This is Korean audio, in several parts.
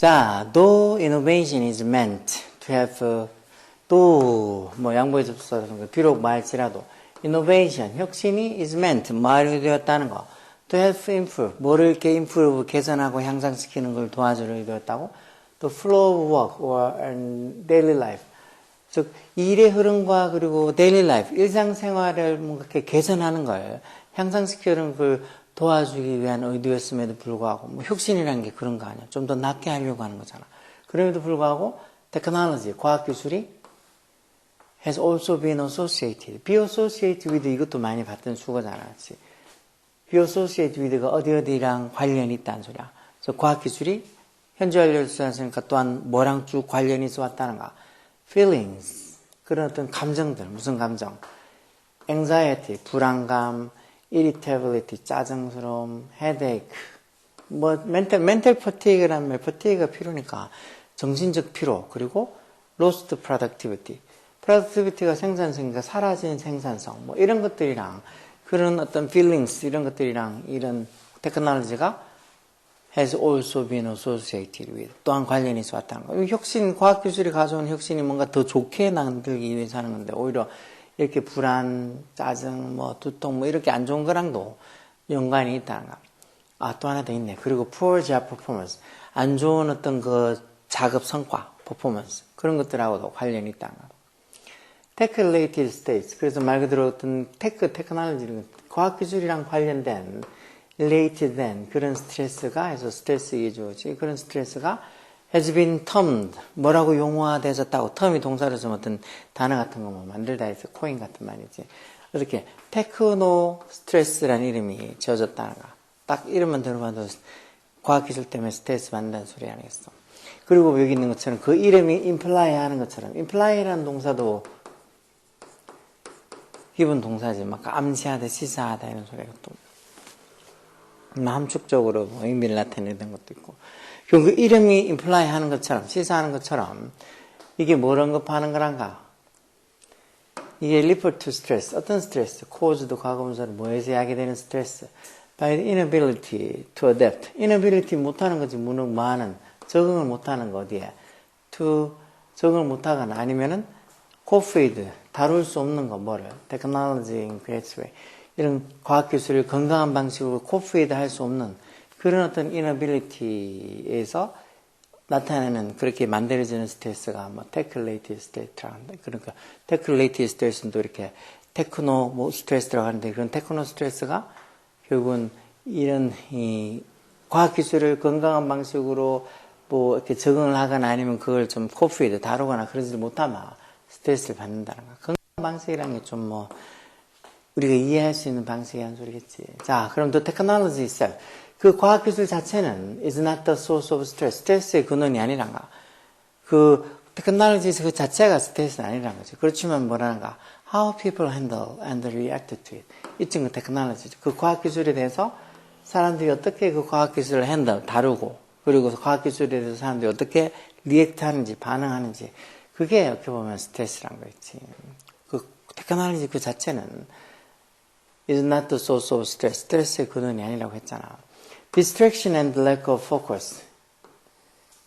자, though innovation is meant to have uh, 양보의 접속사 같은 거 비록 말지라도 innovation 혁신이 is meant 말이 되었다는 거 to help improve 뭐를 이렇게 improve 개선하고 향상시키는 걸 도와주려 되었다고 또 flow of work or daily life 즉 일의 흐름과 그리고 daily life 일상생활을 뭔가 이렇게 개선하는 걸 향상시키는 걸 도와주기 위한 의도였음에도 불구하고 뭐 혁신이라는 게 그런 거 아니야 좀 더 낫게 하려고 하는 거잖아 그럼에도 불구하고 technology 과학 기술이 has also been associated. be associated with 이것도 많이 봤던 수거잖아. 그치? be associated with가 어디 어디랑 관련이 있다는 소리야. 그래서 과학 기술이 현재 완료를 쓰니까 또한 뭐랑 쭉 관련이 있어 왔다는가. feelings. 그런 어떤 감정들. 무슨 감정? anxiety. 불안감. Irritability. 짜증스러움. headache. 뭐, mental, mental fatigue라는 말, fatigue가 필요니까 정신적 피로. 그리고 lost productivity. 프로덕티비티가 생산성이니까 사라진 생산성 뭐 이런 것들이랑 그런 어떤 feelings 이런 것들이랑 이런 테크놀로지가 has also been associated with 또한 관련이 있어 왔다는 거. 혁신 과학 기술이 가져온 혁신이 뭔가 더 좋게 만들기 위해서 하는 건데 오히려 이렇게 불안, 짜증, 뭐 두통 뭐 이렇게 안 좋은 거랑도 연관이 있다는 거. 아, 또 하나 더 있네. 그리고 poor job performance. 안 좋은 어떤 그 작업 성과, performance. 그런 것들하고도 관련이 있다는 거. 테크 related states. 그래서 말 그대로 어떤 테크, 테크놀로지, 과학 기술이랑 관련된 related 된 그런 스트레스가 해서 스트레스 이주지 그런 스트레스가 has been termed 뭐라고 용어화되었다고 term이 동사로 좀 어떤 단어 같은 거뭐 만들다 해서 코인 같은 말이지 이렇게 테크노 스트레스라는 이름이 지어졌다는 거. 딱 이름만 들어봐도 과학기술 때문에 스트레스 받는다는 소리 아니겠어. 그리고 여기 있는 것처럼 그 이름이 imply 하는 것처럼 imply라는 동사도 기본 동사지 막 암시하다 시사하다 이런 소리가 또 함축적으로 뭐 의미를 나타내는 것도 있고 그 이름이 임플라이 하는 것처럼 시사하는 것처럼 이게 뭐를 언급하는 거란가? 이게 refer to stress. 어떤 스트레스 cause도 과거분사로 뭐에서 야기되는 스트레스 by the inability to adapt. inability 못하는 거지 무능 뭐하는 적응을 못하는 거 어디에? to 적응을 못하거나 아니면은 코프이드 다룰 수 없는 거 뭐를? technology in great way. 이런 과학기술을 건강한 방식으로 코프이드 할수 없는 그런 어떤 inability에서 나타내는 그렇게 만들어지는 스트레스가 뭐 테크레이티드 스트레스라고 한다. 그러니까 테크레이티드 스트레스도 이렇게 테크노 뭐 스트레스라고 하는데 그런 테크노 스트레스가 결국은 이런 이 과학 기술을 건강한 방식으로 뭐 이렇게 적응을 하거나 아니면 그걸 좀 코프이드 다루거나 그러지 못하면 스트레스를 받는다는 거. 건강 방식이라는 게 좀 뭐 우리가 이해할 수 있는 방식이 한 소리겠지. 자, 그럼 the technology itself. 그 과학기술 자체는 is not the source of stress. 스트레스의 근원이 아니란가. 그 technology 그 자체가 스트레스는 아니란 거지. 그렇지만 뭐라는가. How people handle and react to it. 이쯤 그 technology. 그 과학기술에 대해서 사람들이 어떻게 그 과학기술을 handle, 다루고, 그리고 과학기술에 대해서 사람들이 어떻게 리액트 하는지, 반응하는지. 그게 어떻게 보면 스트레스란 거있지. 그 테크놀로지 그 자체는 is not the source of stress. 스트레스의 근원이 아니라고 했잖아. Distraction and lack of focus.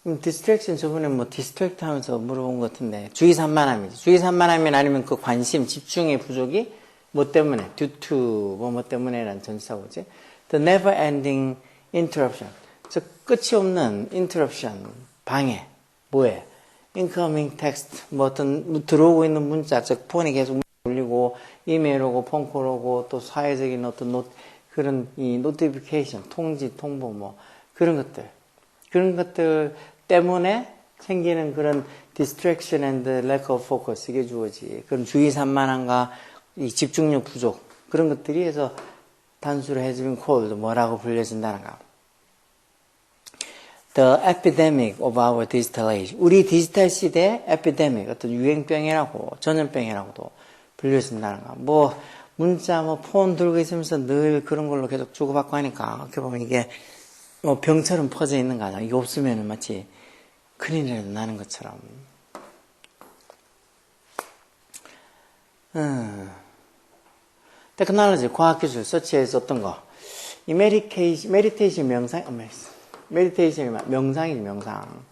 음, distraction 저번에 뭐 distract 하면서 물어본 것 같은데 주의 산만함이지. 주의 산만함이 아니면 그 관심, 집중의 부족이 뭐 때문에 due to 뭐 뭐 때문에라는 전치사고지. the never ending interruption. 즉 끝이 없는 interruption 방해. 뭐에? incoming text 뭐 어떤 들어오고 있는 문자 즉 폰이 계속 울리고 이메일 오고 폰콜 오고 또 사회적인 어떤 노, 그런 이 노티피케이션 통지 통보 뭐 그런 것들 그런 것들 때문에 생기는 그런 distraction and lack of focus 이게 주어지 그런 주의 산만함과 이 집중력 부족 그런 것들이 해서 단수로 해주면 cold 뭐라고 불려진다는가 The epidemic of our digital age. 우리 디지털 시대의 epidemic, 어떤 유행병이라고, 전염병이라고도 불려진다는 거. 뭐, 문자, 뭐, 폰 들고 있으면서 늘 그런 걸로 계속 주고받고 하니까, 어떻게 보면 이게, 뭐, 병처럼 퍼져 있는 거 아니야. 이게 없으면 마치 큰일이라도 나는 것처럼. 음. 테크놀로지, 과학기술, 서치에서 어떤 거. 이 메디테이션, 메디테이션 명상, 어, 메디테이션이 명상이지, 명상.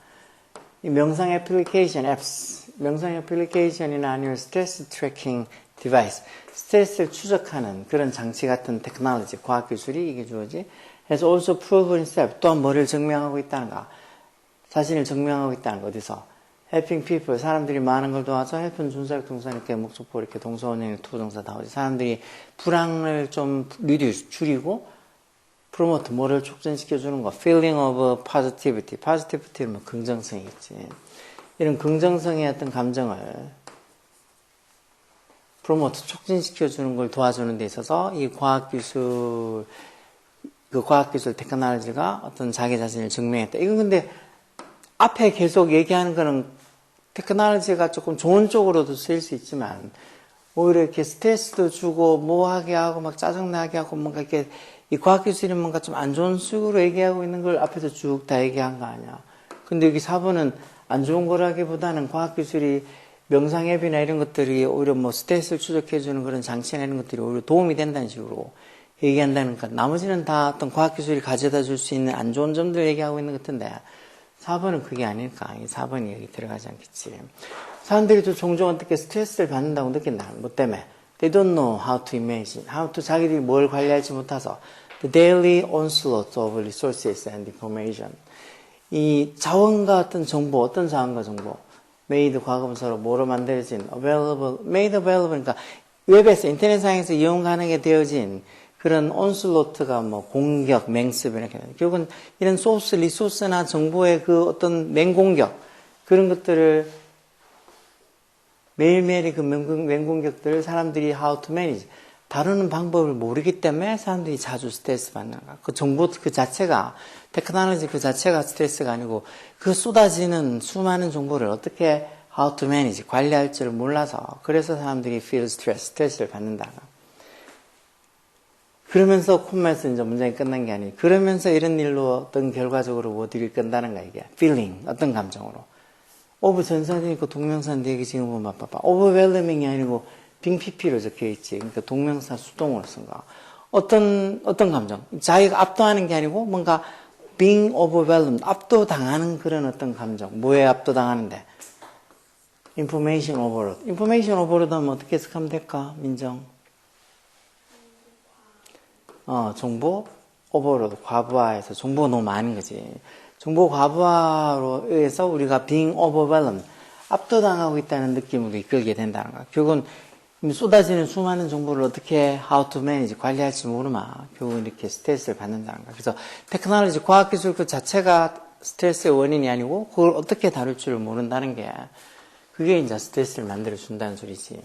이 명상 애플리케이션, 앱스, 명상 애플리케이션이나 아니면 스트레스 트래킹 디바이스, 스트레스를 추적하는 그런 장치 같은 테크놀로지, 과학기술이 이게 주어지. has also proven itself. 또한 뭐를 증명하고 있다는가? 자신을 증명하고 있다는 거, 어디서? helping people, 사람들이 많은 걸 도와서 help는 준사역 동사 이렇게 목적보 이렇게 동사원형 투동사 나오지. 사람들이 불안을 좀 reduce, 줄이고 promote, 뭐를 촉진시켜주는 거. feeling of positivity. positivity는 뭐 긍정성이겠지. 이런 긍정성의 어떤 감정을 프로모트 촉진시켜주는 걸 도와주는 데 있어서 이 과학기술, 그 과학기술 테크놀로지가 어떤 자기 자신을 증명했다. 이건 근데 앞에 계속 얘기하는 거는 테크놀로지가 조금 좋은 쪽으로도 쓰일 수 있지만 오히려 이렇게 스트레스도 주고 뭐하게 하고 막 짜증나게 하고 뭔가 이렇게 이 과학기술이 뭔가 좀 안 좋은 식으로 얘기하고 있는 걸 앞에서 쭉 다 얘기한 거 아니야. 근데 여기 4번은 안 좋은 거라기보다는 과학기술이 명상 앱이나 이런 것들이 오히려 뭐 스트레스를 추적해주는 그런 장치나 이런 것들이 오히려 도움이 된다는 식으로 얘기한다는 것. 나머지는 다 어떤 과학기술이 가져다 줄 수 있는 안 좋은 점들 얘기하고 있는 것 같은데 4번은 그게 아닐까. 이 4번이 여기 들어가지 않겠지. 사람들이 또 종종 어떻게 스트레스를 받는다고 느낀다. 뭐 때문에? They don't know how to imagine. How to 자기들이 뭘 관리할지 못해서. The daily onslaught of resources and information. 이 자원과 어떤 정보, 어떤 자원과 정보. Made 과거분사로 뭐로 만들어진 available, made available 그러니까 웹에서 인터넷상에서 이용 가능하게 되어진 그런 온슬로트가 뭐 공격, 맹습 이렇게 결국은 이런 소스, 리소스나 정보의 그 어떤 맹공격 그런 것들을 매일매일의 그 맹공, 맹공격들을 사람들이 how to manage 다루는 방법을 모르기 때문에 사람들이 자주 스트레스 받는 거야. 그 정보 그 자체가 테크놀로지 그 자체가 스트레스가 아니고 그 쏟아지는 수많은 정보를 어떻게 how to manage 관리할 줄을 몰라서 그래서 사람들이 feel stress 스트레스를 받는다. 그러면서 콤에서 이제 문장이 끝난 게 아니에요. 그러면서 이런 일로 어떤 결과적으로 뭐 어디를 끝나는가 이게 feeling 어떤 감정으로 오브 전사니까 동명사인데 이게 지금 보면 봐봐 overwhelming이 아니고 빙피피로 적혀 있지. 그러니까 동명사 수동으로 쓴 거. 어떤 어떤 감정? 자기가 압도하는 게 아니고 뭔가 being overwhelmed 압도당하는 그런 어떤 감정. 뭐에 압도당하는데? information overload. information overload 하면 어떻게 해석하면 될까? 민정. 어, 정보 오버로드 과부하에서 정보가 너무 많은 거지. 정보 과부하로 의해서 우리가 being overwhelmed 압도당하고 있다는 느낌으로 이끌게 된다는 거야. 결국은 쏟아지는 수많은 정보를 어떻게 how to manage 관리할지 모르마 결국 이렇게 스트레스를 받는다는 거야. 그래서 테크놀로지 과학기술 그 자체가 스트레스의 원인이 아니고 그걸 어떻게 다룰 줄을 모른다는 게 그게 이제 스트레스를 만들어 준다는 소리지.